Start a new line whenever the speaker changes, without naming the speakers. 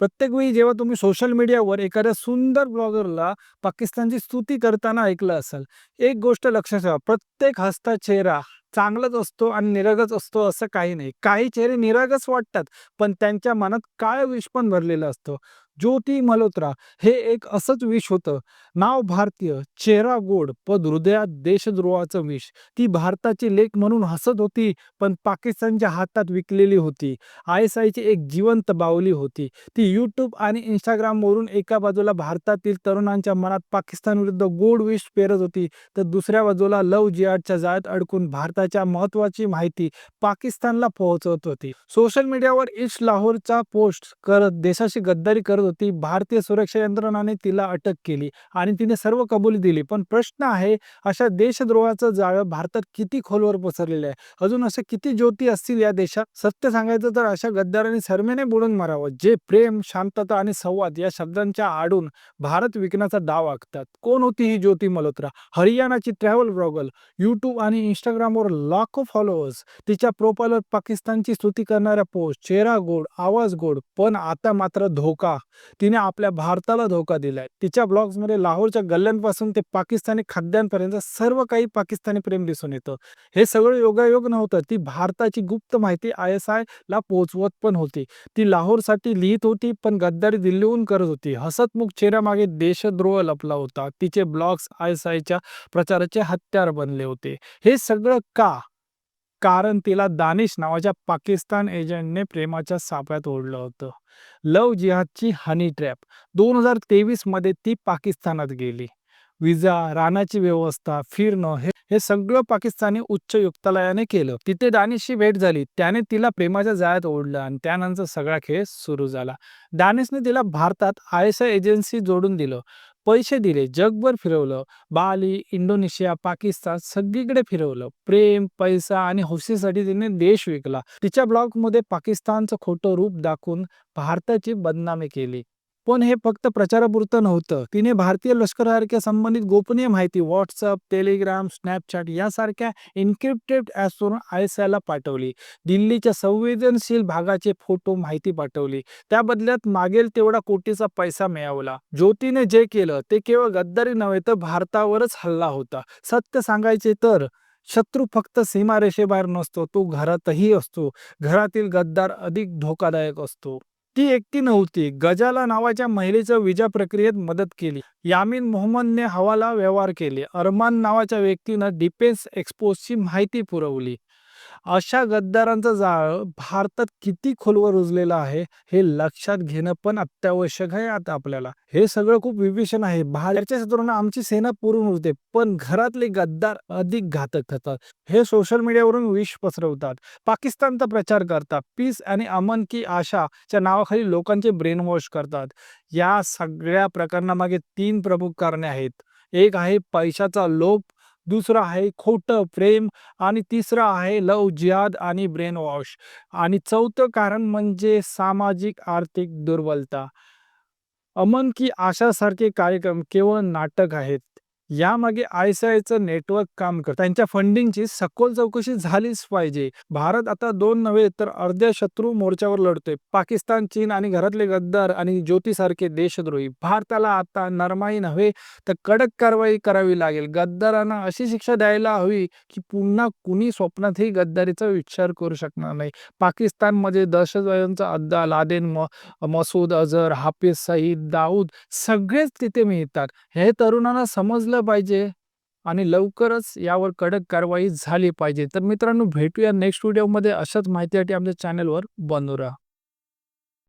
प्रत्येक वेळी जेव्हा तुम्ही सोशल मीडियावर एखाद्या सुंदर ब्लॉगरला पाकिस्तानची स्तुती करताना ऐकलं असाल एक गोष्ट लक्षात ठेवा प्रत्येक हस्ता चेहरा चांगलाच असतो आणि निरागस असतो असं काही नाही. काही चेहरे निरागस वाटतात पण त्यांच्या मनात काळ विष पण भरलेलं असतं. ज्योती मल्होत्रा हे एक असंच विष होतं. नाव भारतीय चेहरा गोड पण हृदयात देशद्रोहाचं विष. ती भारताची लेख म्हणून हसत होती पण पाकिस्तानच्या हातात विकलेली होती. आय एस आयची एक जिवंत बावली होती. ती यूट्यूब आणि इंस्टाग्रामवरून एका बाजूला भारतातील तरुणांच्या मनात पाकिस्तान विरुद्ध गोड विष पेरत होती तर दुसऱ्या बाजूला लव जियाडच्या जाळ्यात अडकून भारताच्या महत्वाची माहिती पाकिस्तानला पोहोचवत होती. सोशल मीडियावर इश लाहोरचा पोस्ट करत देशाशी गद्दारी करत होती. भारतीय सुरक्षा यंत्रणाने तिला अटक केली आणि तिने सर्व कबुली दिली. पण प्रश्न आहे अशा देशद्रोहाचं जाळं भारतात किती खोलवर पसरलेलं आहे? अजून असे किती ज्योती असतील या देशात? सत्य सांगायचं तर अशा गद्दारांनी सरमेने बुडून मारावं. जे प्रेम शांतता आणि संवाद या शब्दांच्या आडून भारत विकण्याचा डाव आखतात. कोण होती ही ज्योती मल्होत्रा? हरियाणाची ट्रॅव्हल ब्लॉगर यूट्यूब आणि इंस्टाग्रामवर लाखो फॉलोअर्स तिच्या प्रोफाईलवर पाकिस्तानची स्तुती करणाऱ्या पोस्ट चेहरा गोड आवाज गोड पण आता मात्र धोका. तिने आपल्या भारताला धोका दिलाय. तिच्या ब्लॉग्समध्ये लाहोरच्या गल्ल्यांपासून ते पाकिस्तानी खाद्यांपर्यंत सर्व काही पाकिस्तानी प्रेम दिसून येतं. हे सगळं योगायोग नव्हतं. ती भारताची गुप्त माहिती आय एस आय ला पोहोचवत पण होती. ती लाहोरसाठी लिहित होती पण गद्दारी दिल्लीहून करत होती. हसतमुख चेहऱ्यामागे देशद्रोह लपला होता. तिचे ब्लॉग्स आय एस आयच्या प्रचाराचे हत्यार बनले होते. हे सगळं का? कारण तिला दानिश नावाच्या पाकिस्तान एजंटने प्रेमाच्या सापळ्यात ओढलं होतं. लव जिहादची हनी ट्रॅप दोन हजार तेवीसमध्ये ती पाकिस्तानात गेली. विजा राहण्याची व्यवस्था फिरणं हे हे सगळं पाकिस्तानी उच्च युक्तालयाने केलं. तिथे दानिशची भेट झाली. त्याने तिला प्रेमाच्या जाळ्यात ओढलं आणि त्यानंतर सगळा खेळ सुरू झाला. दानिशने तिला भारतात आय एस आय एजन्सी जोडून दिलं. पैसे दिले जगभर फिरवलं. बाली इंडोनेशिया पाकिस्तान सगळीकडे फिरवलं. प्रेम पैसा आणि हौसेसाठी तिने देश विकला. तिच्या ब्लॉगमध्ये पाकिस्तानचं खोटं रूप दाखवून भारताची बदनामी केली. पण हे फक्त प्रचारापुरतं नव्हतं. तिने भारतीय लष्करासारख्या संबंधित गोपनीय माहिती व्हॉट्सअप टेलिग्राम स्नॅपचॅट यासारख्या इन्क्रिप्टेड ॲप्सवरून आय एस आयला पाठवली. दिल्लीच्या संवेदनशील भागाचे फोटो माहिती पाठवली. त्या बदल्यात मागेल तेवढा कोटीचा पैसा मिळवला. ज्योतीने जे केलं ते केवळ गद्दारी नव्हे तर भारतावरच हल्ला होता. सत्य सांगायचे तर शत्रू फक्त सीमारेषेबाहेर नसतो तो घरातही असतो. घरातील गद्दार अधिक धोकादायक असतो. ती एकटी नव्हती. गजाला नावाच्या महिलेचं विजा प्रक्रियेत मदत केली. यामिन मोहम्मदने हवाला व्यवहार केले. अरमान नावाच्या व्यक्तीनं डिफेन्स एक्सपोजची माहिती पुरवली. अशा गद्दारांचं जाळ भारतात किती खोलवर रुजलेलं आहे हे लक्षात घेणं पण अत्यावश्यक आहे आता आपल्याला. हे सगळं खूप विभीषण आहे. बाहेरच्या शत्रूंना आमची सेना पुरून उरते पण घरातले गद्दार अधिक घातक ठरतात. हे सोशल मीडियावरून विष पसरवतात पाकिस्तानचा प्रचार करतात पीस आणि अमन की आशाच्या नावाखाली लोकांचे ब्रेन वॉश करतात. या सगळ्या प्रकरणामागे तीन प्रमुख कारणे आहेत. एक आहे पैशाचा लोभ दुसरं आहे खोटं प्रेम आणि तिसरं आहे लव जिहाद आणि ब्रेन वॉश आणि चौथं कारण म्हणजे सामाजिक आर्थिक दुर्बलता. अमन की आशासारखे कार्यक्रम केवळ नाटक आहेत. यामागे आय सी आयचं नेटवर्क काम करतं. त्यांच्या फंडिंगची सखोल चौकशी झालीच पाहिजे. भारत आता दोन नव्हे तर अर्ध्या शत्रू मोर्चावर लढतोय. पाकिस्तान चीन आणि घरातले गद्दार आणि ज्योतीसारखे देशद्रोही. भारताला आता नरमाई नव्हे तर कडक कारवाई करावी लागेल. गद्दारांना अशी शिक्षा द्यायला हवी की पुन्हा कुणी स्वप्नातही गद्दारीचा विचार करू शकणार नाही. पाकिस्तानमध्ये दहशतवाद्यांचा अद्दा लादेन म मसूद अझर हाफिज सईद दाऊद सगळेच तिथे मिळतात. हे तरुणांना समजलं पाहिजे आणि लवकरच यावर कडक कारवाई झाली पाहिजे. तर मित्रांनो भेटूया नेक्स्ट व्हिडिओमध्ये अशाच माहितीसाठी आमच्या चॅनलवर बनू राहा.